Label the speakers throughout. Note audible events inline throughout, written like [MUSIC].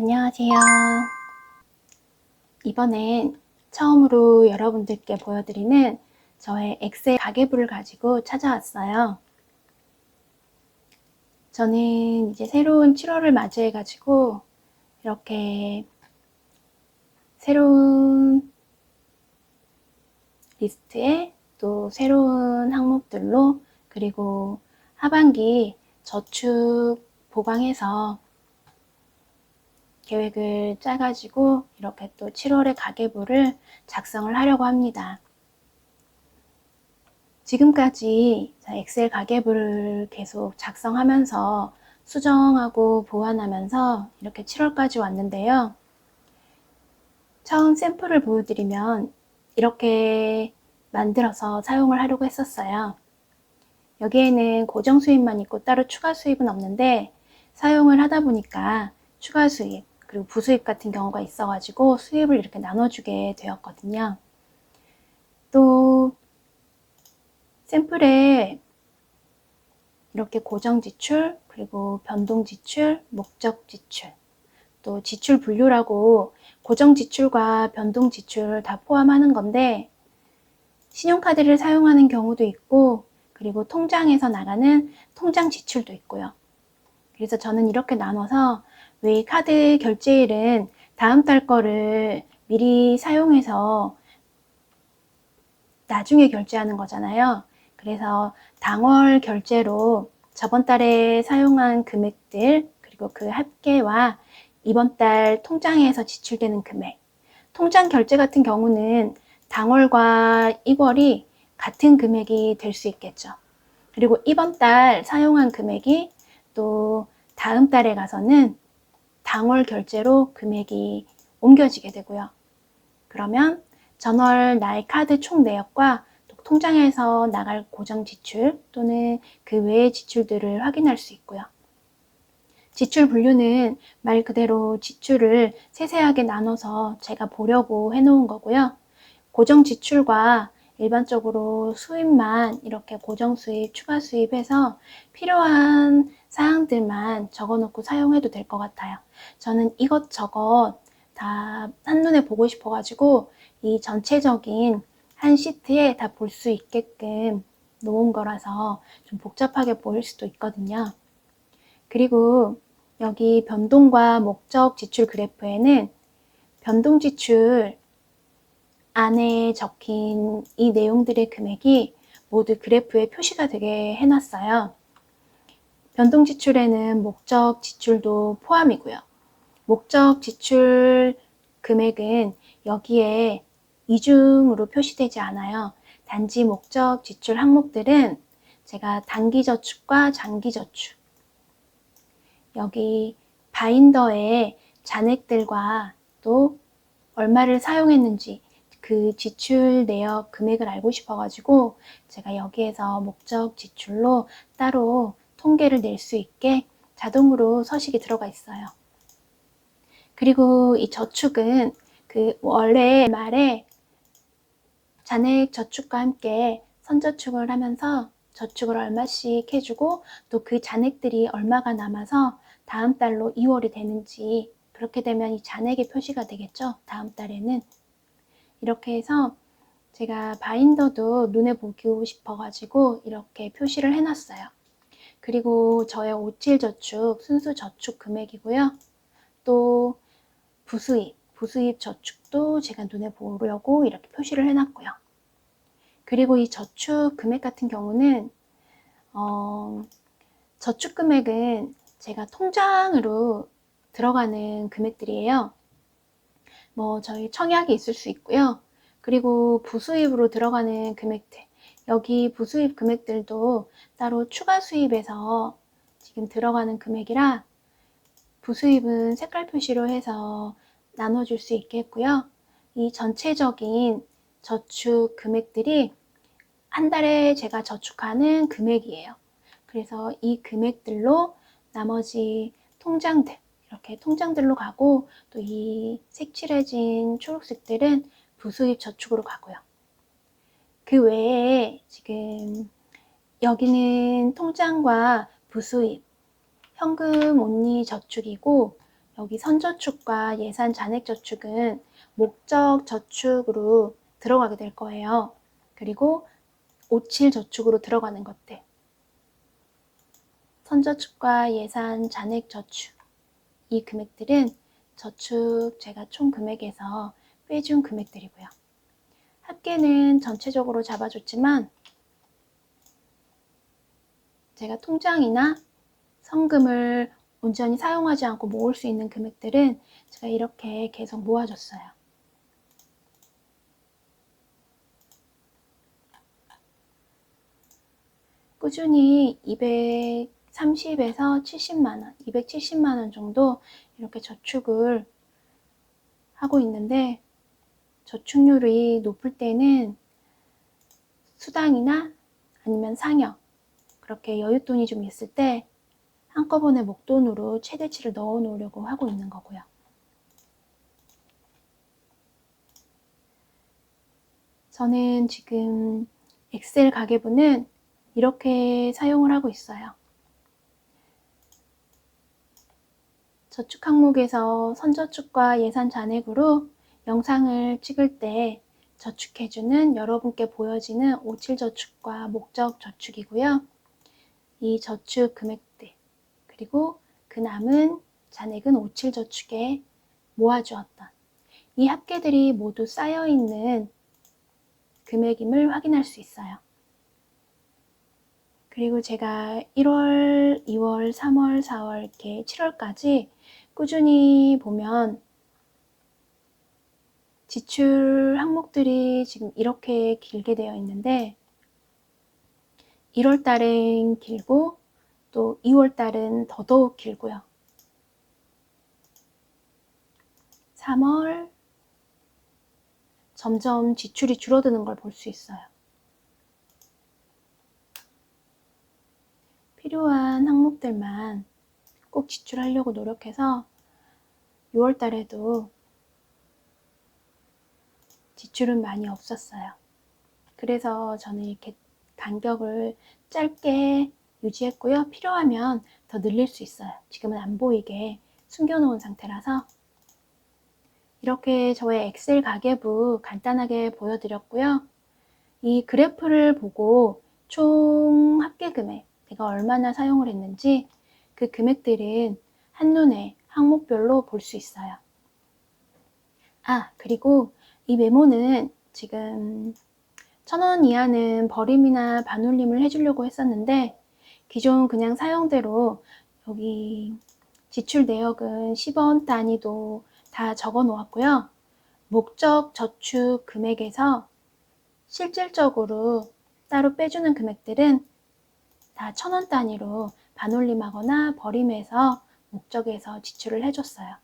Speaker 1: 안녕하세요. 이번엔 처음으로 여러분들께 보여드리는 저의 엑셀 가계부를 가지고 찾아왔어요. 저는 이제 새로운 7월을 맞이해가지고 이렇게 새로운 리스트에 또 새로운 항목들로 그리고 하반기 저축 보강해서 계획을 짜가지고 이렇게 또 7월의 가계부를 작성을 하려고 합니다. 지금까지 엑셀 가계부를 계속 작성하면서 수정하고 보완하면서 이렇게 7월까지 왔는데요. 처음 샘플을 보여드리면 이렇게 만들어서 사용을 하려고 했었어요. 여기에는 고정 수입만 있고 따로 추가 수입은 없는데 사용을 하다 보니까 추가 수입 그리고 부수입 같은 경우가 있어가지고 수입을 이렇게 나눠주게 되었거든요. 또 샘플에 이렇게 고정 지출 그리고 변동 지출, 목적 지출 또 지출 분류라고 고정 지출과 변동 지출 다 포함하는 건데 신용카드를 사용하는 경우도 있고 그리고 통장에서 나가는 통장 지출도 있고요. 그래서 저는 이렇게 나눠서 왜 카드 결제일은 다음 달 거를 미리 사용해서 나중에 결제하는 거잖아요. 그래서 당월 결제로 저번 달에 사용한 금액들 그리고 그 합계와 이번 달 통장에서 지출되는 금액 통장 결제 같은 경우는 당월과 2월이 같은 금액이 될 수 있겠죠. 그리고 이번 달 사용한 금액이 또 다음 달에 가서는 당월 결제로 금액이 옮겨지게 되고요. 그러면 전월 나의 카드 총 내역과 통장에서 나갈 고정 지출 또는 그 외의 지출들을 확인할 수 있고요. 지출 분류는 말 그대로 지출을 세세하게 나눠서 제가 보려고 해놓은 거고요. 고정 지출과 일반적으로 수입만 이렇게 고정 수입, 추가 수입해서 필요한 사항들만 적어 놓고 사용해도 될 것 같아요. 저는 이것저것 다 한눈에 보고 싶어가지고 이 전체적인 한 시트에 다 볼 수 있게끔 놓은 거라서 좀 복잡하게 보일 수도 있거든요. 그리고 여기 변동과 목적 지출 그래프에는 변동 지출 안에 적힌 이 내용들의 금액이 모두 그래프에 표시가 되게 해놨어요. 변동 지출에는 목적 지출도 포함이고요. 목적 지출 금액은 여기에 이중으로 표시되지 않아요. 단지 목적 지출 항목들은 제가 단기 저축과 장기 저축 여기 바인더에 잔액들과 또 얼마를 사용했는지 그 지출 내역 금액을 알고 싶어가지고 제가 여기에서 목적 지출로 따로 통계를 낼 수 있게 자동으로 서식이 들어가 있어요. 그리고 이 저축은 그 원래 말에 잔액 저축과 함께 선저축을 하면서 저축을 얼마씩 해주고 또 그 잔액들이 얼마가 남아서 다음 달로 2월이 되는지 그렇게 되면 이 잔액의 표시가 되겠죠. 다음 달에는 이렇게 해서 제가 바인더도 눈에 보고 싶어가지고 이렇게 표시를 해놨어요. 그리고 저의 57 저축 순수 저축 금액이고요. 또 부수입, 부수입 저축도 제가 눈에 보려고 이렇게 표시를 해놨고요. 그리고 이 저축 금액 같은 경우는 어, 저축 금액은 제가 통장으로 들어가는 금액들이에요. 뭐 저희 청약이 있을 수 있고요. 그리고 부수입으로 들어가는 금액들 여기 부수입 금액들도 따로 추가 수입에서 지금 들어가는 금액이라 부수입은 색깔 표시로 해서 나눠줄 수 있겠고요. 이 전체적인 저축 금액들이 한 달에 제가 저축하는 금액이에요. 그래서 이 금액들로 나머지 통장들 이렇게 통장들로 가고 또 이 색칠해진 초록색들은 부수입 저축으로 가고요. 그 외에 지금 여기는 통장과 부수입, 현금 온리 저축이고 여기 선저축과 예산 잔액 저축은 목적 저축으로 들어가게 될 거예요. 그리고 57 저축으로 들어가는 것들. 선저축과 예산 잔액 저축. 이 금액들은 저축 제가 총 금액에서 빼준 금액들이고요. 합계는 전체적으로 잡아줬지만 제가 통장이나 성금을 온전히 사용하지 않고 모을 수 있는 금액들은 제가 이렇게 계속 모아줬어요. 꾸준히 230에서 70만원, 270만원 정도 이렇게 저축을 하고 있는데 저축률이 높을 때는 수당이나 아니면 상여 그렇게 여윳돈이 좀 있을 때 한꺼번에 목돈으로 최대치를 넣어 놓으려고 하고 있는 거고요. 저는 지금 엑셀 가계부는 이렇게 사용을 하고 있어요. 저축 항목에서 선저축과 예산 잔액으로 영상을 찍을 때 저축해주는 여러분께 보여지는 57저축과 목적 저축이고요. 이 저축 금액들 그리고 그 남은 잔액은 57저축에 모아주었던 이 합계들이 모두 쌓여있는 금액임을 확인할 수 있어요. 그리고 제가 1월, 2월, 3월, 4월 이렇게 7월까지 꾸준히 보면 지출 항목들이 지금 이렇게 길게 되어 있는데 1월 달은 길고 또 2월 달은 더더욱 길고요. 3월 점점 지출이 줄어드는 걸 볼 수 있어요. 필요한 항목들만 꼭 지출하려고 노력해서 6월 달에도 지출은 많이 없었어요. 그래서 저는 이렇게 간격을 짧게 유지했고요. 필요하면 더 늘릴 수 있어요. 지금은 안 보이게 숨겨놓은 상태라서 이렇게 저의 엑셀 가계부 간단하게 보여드렸고요. 이 그래프를 보고 총 합계 금액, 내가 얼마나 사용을 했는지 그 금액들은 한눈에 항목별로 볼 수 있어요. 아, 그리고 이 메모는 지금 천 원 이하는 버림이나 반올림을 해주려고 했었는데 기존 그냥 사용대로 여기 지출 내역은 10원 단위도 다 적어 놓았고요. 목적 저축 금액에서 실질적으로 따로 빼주는 금액들은 다 천 원 단위로 반올림하거나 버림해서 목적에서 지출을 해줬어요.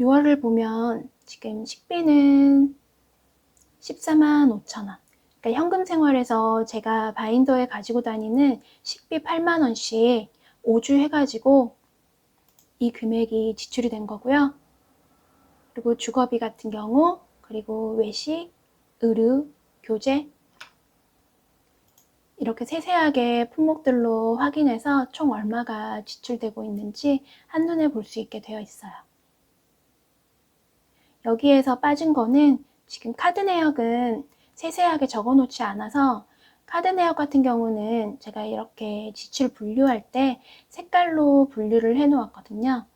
Speaker 1: 6월을 보면 지금 식비는 14만 5천 원. 그러니까 현금 생활에서 제가 바인더에 가지고 다니는 식비 8만 원씩 5주 해가지고 이 금액이 지출이 된 거고요. 그리고 주거비 같은 경우, 그리고 외식, 의류, 교재 이렇게 세세하게 품목들로 확인해서 총 얼마가 지출되고 있는지 한눈에 볼 수 있게 되어 있어요. 여기에서 빠진 거는 지금 카드 내역은 세세하게 적어 놓지 않아서 카드 내역 같은 경우는 제가 이렇게 지출 분류할 때 색깔로 분류를 해 놓았거든요.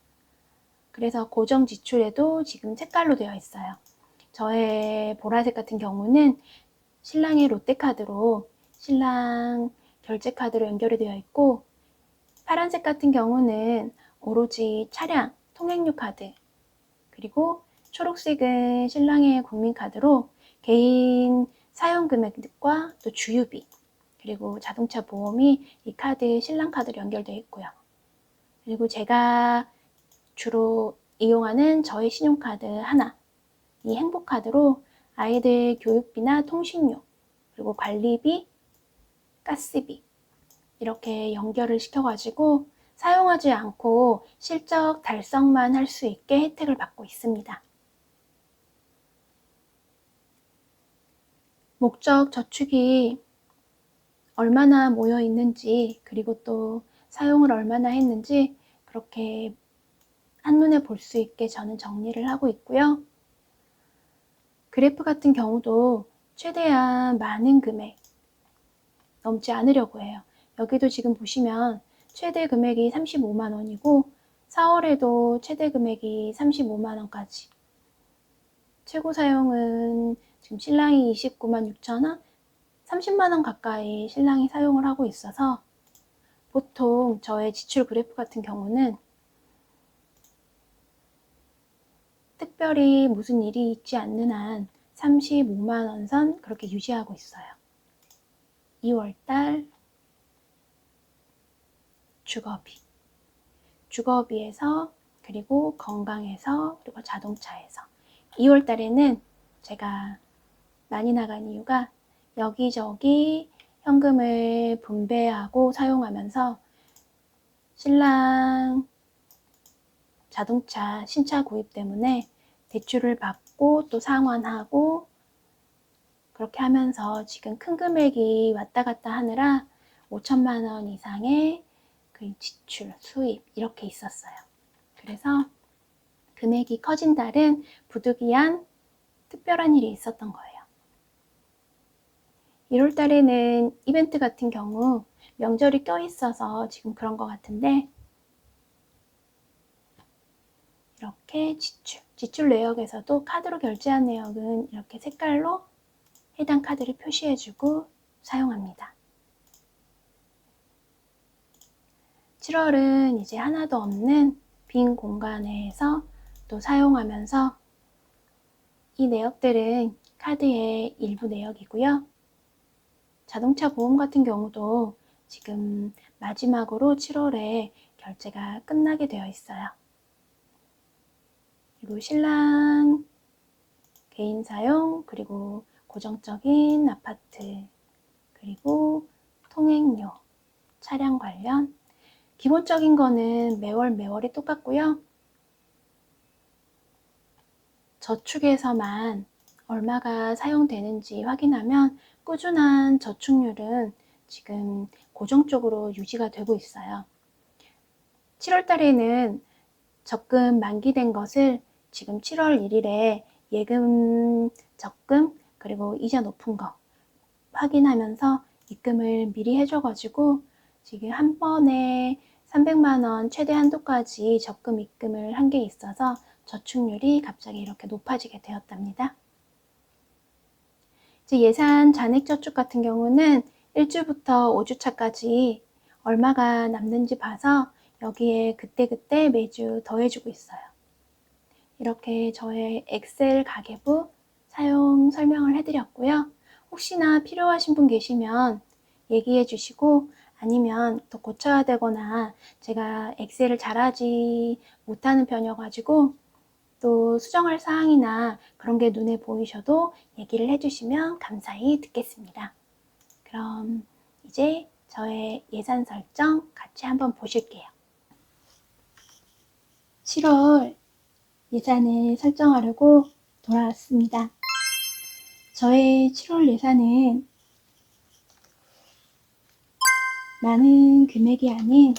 Speaker 1: 그래서 고정 지출에도 지금 색깔로 되어 있어요. 저의 보라색 같은 경우는 신랑의 롯데카드로 신랑 결제 카드로 연결이 되어 있고 파란색 같은 경우는 오로지 차량 통행료 카드 그리고 초록색은 신랑의 국민카드로 개인 사용 금액과 또 주유비 그리고 자동차 보험이 이 카드 신랑 카드로 연결되어 있고요. 그리고 제가 주로 이용하는 저의 신용카드 하나 이 행복카드로 아이들 교육비나 통신료 그리고 관리비, 가스비 이렇게 연결을 시켜가지고 사용하지 않고 실적 달성만 할 수 있게 혜택을 받고 있습니다. 목적 저축이 얼마나 모여 있는지 그리고 또 사용을 얼마나 했는지 그렇게 한눈에 볼 수 있게 저는 정리를 하고 있고요. 그래프 같은 경우도 최대한 많은 금액 넘지 않으려고 해요. 여기도 지금 보시면 최대 금액이 35만 원이고 4월에도 최대 금액이 35만 원까지 최고 사용은 지금 신랑이 29만 6천 원, 30만 원 가까이 신랑이 사용을 하고 있어서 보통 저의 지출 그래프 같은 경우는 특별히 무슨 일이 있지 않는 한 35만 원 선 그렇게 유지하고 있어요. 2월달 주거비. 주거비에서 그리고 건강에서 그리고 자동차에서. 2월 달에는 제가 많이 나간 이유가 여기저기 현금을 분배하고 사용하면서 신랑 자동차 신차 구입 때문에 대출을 받고 또 상환하고 그렇게 하면서 지금 큰 금액이 왔다 갔다 하느라 5천만 원 이상의 그 지출, 수입 이렇게 있었어요. 그래서 금액이 커진 달은 부득이한 특별한 일이 있었던 거예요. 1월 달에는 이벤트 같은 경우 명절이 껴 있어서 지금 그런 것 같은데 이렇게 지출, 지출 내역에서도 카드로 결제한 내역은 이렇게 색깔로 해당 카드를 표시해주고 사용합니다. 7월은 이제 하나도 없는 빈 공간에서 또 사용하면서 이 내역들은 카드의 일부 내역이고요. 자동차 보험 같은 경우도 지금 마지막으로 7월에 결제가 끝나게 되어 있어요. 그리고 신랑 개인 사용, 그리고 고정적인 아파트, 그리고 통행료, 차량 관련. 기본적인 거는 매월 매월이 똑같고요. 저축에서만 얼마가 사용되는지 확인하면 꾸준한 저축률은 지금 고정적으로 유지가 되고 있어요. 7월 달에는 적금 만기된 것을 지금 7월 1일에 예금 적금 그리고 이자 높은 거 확인하면서 입금을 미리 해줘가지고 지금 한 번에 300만 원 최대 한도까지 적금 입금을 한 게 있어서 저축률이 갑자기 이렇게 높아지게 되었답니다. 이제 예산 잔액 저축 같은 경우는 1주부터 5주차까지 얼마가 남는지 봐서 여기에 그때그때 매주 더해주고 있어요. 이렇게 저의 엑셀 가계부 사용 설명을 해드렸고요. 혹시나 필요하신 분 계시면 얘기해 주시고 아니면 더 고쳐야 되거나 제가 엑셀을 잘하지 못하는 편이어가지고 또 수정할 사항이나 그런 게 눈에 보이셔도 얘기를 해주시면 감사히 듣겠습니다. 그럼 이제 저의 예산 설정 같이 한번 보실게요. 7월 예산을 설정하려고 돌아왔습니다. 저의 7월 예산은 많은 금액이 아닌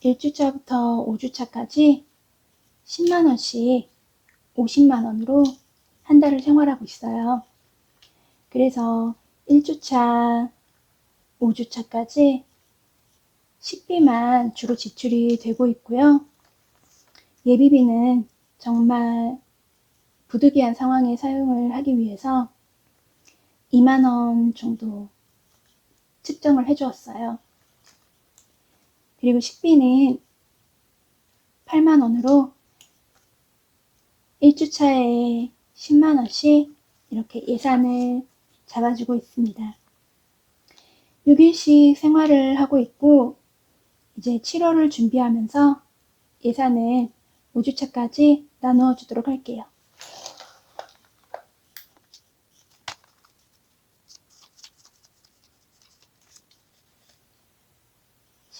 Speaker 1: 1주차부터 5주차까지 10만원씩 50만원으로 한 달을 생활하고 있어요. 그래서 1주차, 5주차까지 식비만 주로 지출이 되고 있고요. 예비비는 정말 부득이한 상황에 사용을 하기 위해서 2만원 정도 측정을 해 주었어요. 그리고 식비는 8만원으로 1주차에 10만원씩 이렇게 예산을 잡아주고 있습니다. 6일씩 생활을 하고 있고 이제 7월을 준비하면서 예산을 5주차까지 나누어 주도록 할게요.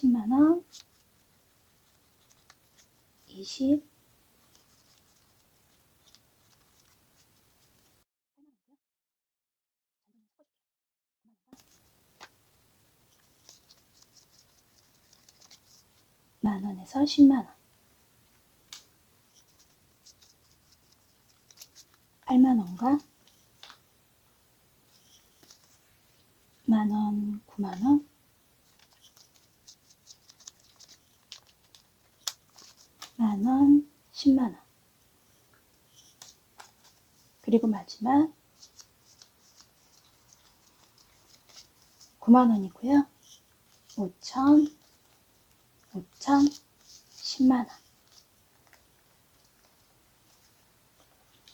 Speaker 1: 십만 원, 이십, 만 원에서 10만 원. 8만 원과 만 원, 9만 원, 만 원, 10만 원. 그리고 마지막 9만 원이고요. 5천, 5천, 10만 원.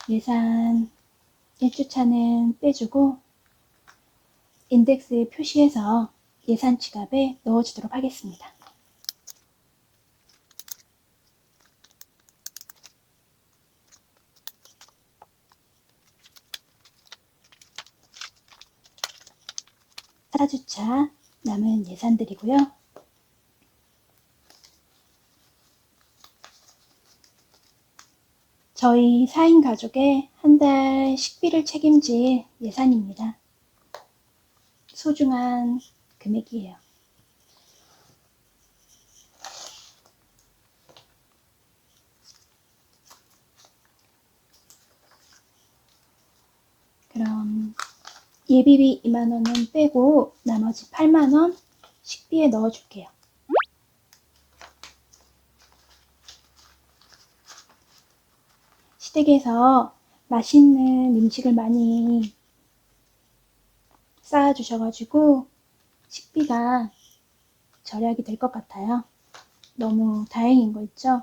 Speaker 1: 예산 1주차는 빼주고 인덱스에 표시해서 예산 지갑에 넣어주도록 하겠습니다. 사주차 남은 예산들이고요. 저희 4인 가족의 한 달 식비를 책임질 예산입니다. 소중한 금액이에요. 그럼 예비비 2만원은 빼고 나머지 8만원 식비에 넣어줄게요. 시댁에서 맛있는 음식을 많이 쌓아주셔가지고 식비가 절약이 될 것 같아요. 너무 다행인 거 있죠?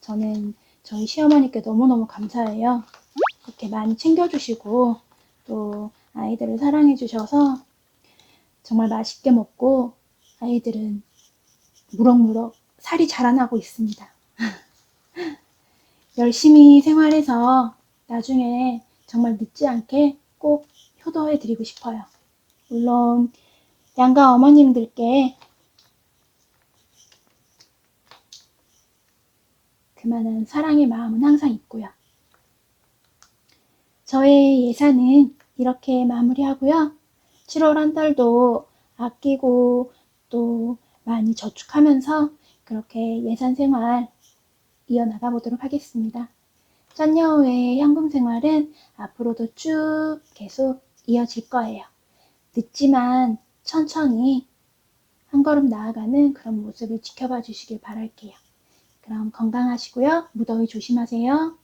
Speaker 1: 저는 저희 시어머니께 너무너무 감사해요. 이렇게 많이 챙겨주시고 또 아이들을 사랑해 주셔서 정말 맛있게 먹고 아이들은 무럭무럭 살이 자라나고 있습니다. [LAUGHS] 열심히 생활해서 나중에 정말 늦지 않게 꼭 효도해 드리고 싶어요. 물론 양가 어머님들께 그만한 사랑의 마음은 항상 있고요. 저의 예산은 이렇게 마무리하고요. 7월 한 달도 아끼고 또 많이 저축하면서 그렇게 예산 생활 이어나가 보도록 하겠습니다. 짠여우의 현금 생활은 앞으로도 쭉 계속 이어질 거예요. 늦지만 천천히 한 걸음 나아가는 그런 모습을 지켜봐 주시길 바랄게요. 그럼 건강하시고요. 무더위 조심하세요.